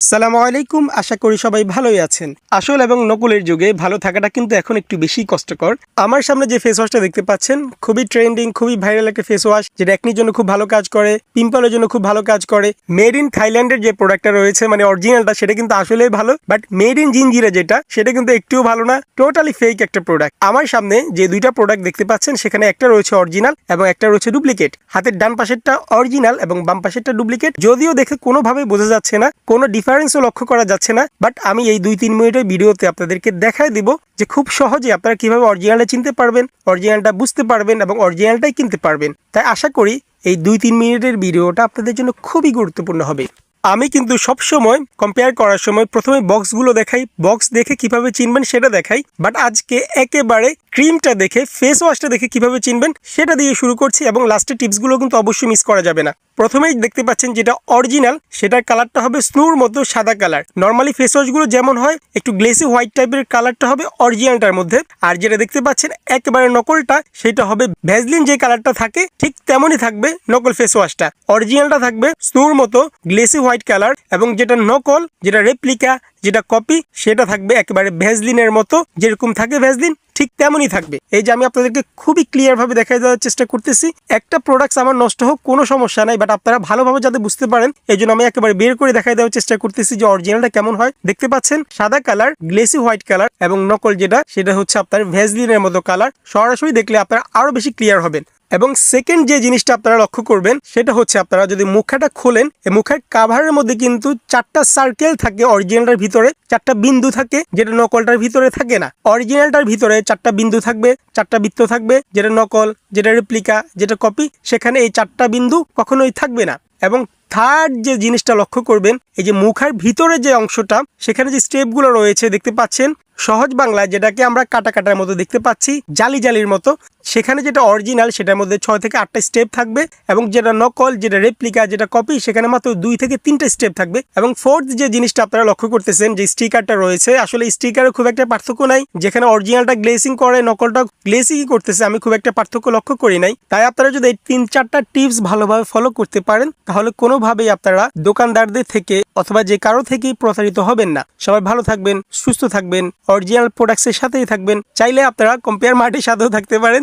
সালামু আলাইকুম, আশা করি সবাই ভালোই আছেন। আসল এবং নকলের যুগে ভালো থাকাটা কিন্তু এখন একটু বেশি কষ্টকর। আমার সামনে যে ফেস ওয়াশটা দেখতে পাচ্ছেন, খুবই ট্রেন্ডিং খুবই ভাইরাল একটা ফেস ওয়াশ যেটা একনির জন্য খুব ভালো কাজ করে, পিম্পলের জন্য খুব ভালো কাজ করে। মেড ইন থাইল্যান্ডের যে প্রোডাক্টটা রয়েছে মানে অরিজিনালটা সেটা কিন্তু আসলেই ভালো বাট মেড ইন জিনজিরা যেটা, সেটা কিন্তু একটুও ভালো না টোটালি ফেক একটা প্রোডাক্ট আমার সামনে যে দুইটা প্রোডাক্ট দেখতে পাচ্ছেন, সেখানে একটা রয়েছে অরিজিনাল এবং একটা রয়েছে ডুপ্লিকেট হাতের ডান পাশেরটা অরিজিনাল এবং বাম পাশেরটা ডুপ্লিকেট যদিও দেখে কোনোভাবে বোঝা যাচ্ছে না, কোনো ডিফারেন্সও লক্ষ্য করা যাচ্ছে না বাট আমি এই দুই তিন মিনিটের ভিডিওতে আপনাদেরকে দেখায় দিব যে খুব সহজে আপনারা কীভাবে অরিজিনালটা চিনতে পারবেন অরিজিনালটা বুঝতে পারবেন এবং অরিজিনালটাই কিনতে পারবেন। তাই আশা করি এই দুই তিন মিনিটের ভিডিওটা আপনাদের জন্য খুবই গুরুত্বপূর্ণ হবে। আমি কিন্তু সব সময় কম্পেয়ার করার সময় প্রথমে বক্সগুলো দেখাই বক্স দেখে কীভাবে চিনবেন সেটা দেখাই বাট আজকে একেবারে ক্রিমটা দেখে ফেস ওয়াশটা দেখে কীভাবে চিনবেন সেটা দিয়ে শুরু করছি এবং লাস্টে টিপসগুলো কিন্তু অবশ্যই মিস করা যাবে না। প্রথমেই দেখতে পাচ্ছেন যেটা অরিজিনাল সেটার কালারটা হবে স্নুর মতো সাদা কালার নর্মালি ফেস ওয়াশগুলো যেমন হয়, একটু গ্লেসি হোয়াইট টাইপের কালারটা হবে অরিজিনালটার মধ্যে। আর যেটা দেখতে পাচ্ছেন একেবারে নকলটা, সেটা হবে ভ্যাজলিন যে কালারটা থাকে, ঠিক তেমনই থাকবে নকল ফেস ওয়াশটা অরিজিনালটা থাকবে স্নুর মতো গ্লেসি হোয়াইট কালার এবং যেটা নকল, যেটা রেপ্লিকা যেটা কপি সেটা থাকবে একেবারে ভ্যাজলিনের মতো। যেরকম থাকে ভ্যাজলিন ঠিক তেমনই থাকবে। এই যে আমি আপনাদেরকে খুবই ক্লিয়ার ভাবে দেখাই দেওয়ার চেষ্টা করতেছি। একটা প্রোডাক্টস আমার নষ্ট হোক, কোনো সমস্যা নাই বাট আপনারা ভালোভাবে যাতে বুঝতে পারেন, এই জন্য আমি একেবারে বের করে দেখাই দেওয়ার চেষ্টা করতেছি যে অরিজিনালটা কেমন হয়। দেখতে পাচ্ছেন, সাদা কালার গ্লেসি হোয়াইট কালার এবং নকল যেটা, সেটা হচ্ছে আপনার ভ্যাজলিনের মতো কালার। সরাসরি দেখলে আপনারা আরও বেশি ক্লিয়ার হবেন। এবং সেকেন্ড যে জিনিসটা আপনারা লক্ষ্য করবেন, সেটা হচ্ছে আপনারা যদি মুখাটা খোলেন, এই মুখের কাভারের মধ্যে কিন্তু চারটা সার্কেল থাকে অরিজিনালটার ভিতরে, চারটা বিন্দু থাকে যেটা নকলটার ভিতরে থাকে না। অরিজিনালটার ভিতরে চারটা বিন্দু থাকবে, চারটা বৃত্ত থাকবে, যেটা নকল, যেটা রেপ্লিকা যেটা কপি সেখানে এই চারটা বিন্দু কখনোই থাকবে না। এবং থার্ড যে জিনিসটা লক্ষ্য করবেন, এই যে মুখার ভিতরে যে অংশটা, সেখানে যে স্টেপগুলো রয়েছে, দেখতে পাচ্ছেন, সহজ বাংলায় যেটাকে আমরা কাটা কাটার মতো দেখতে পাচ্ছি, জালি জালির মতো সেখানে যেটা অরিজিনাল সেটার মধ্যে ছয় থেকে আটটা স্টেপ থাকবে এবং যেটা নকল, যেটা রেপ্লিকা যেটা কপি সেখানে মাত্র দুই থেকে তিনটা স্টেপ থাকবে। এবং ফোর্থ যে জিনিসটা আপনারা লক্ষ্য করতেছেন, যে স্টিকারটা রয়েছে, আসলে স্টিকারের খুব একটা পার্থক্য নাই। যেখানে অরিজিনালটা গ্লেসিং করে, নকলটা গ্লেসিং করতেছে, আমি খুব একটা পার্থক্য লক্ষ্য করি নাই। তাই আপনারা যদি এই তিন চারটা টিপস ভালোভাবে ফলো করতে পারেন, তাহলে কোনোভাবেই আপনারা দোকানদারদের থেকে অথবা যে কারও থেকেই প্রতারিত হবেন না। সবাই ভালো থাকবেন, সুস্থ থাকবেন অরিজিনাল প্রোডাক্টসের সাথেই থাকবেন। চাইলে আপনারা কম্পেয়ার মার্টের সাথেও থাকতে পারেন।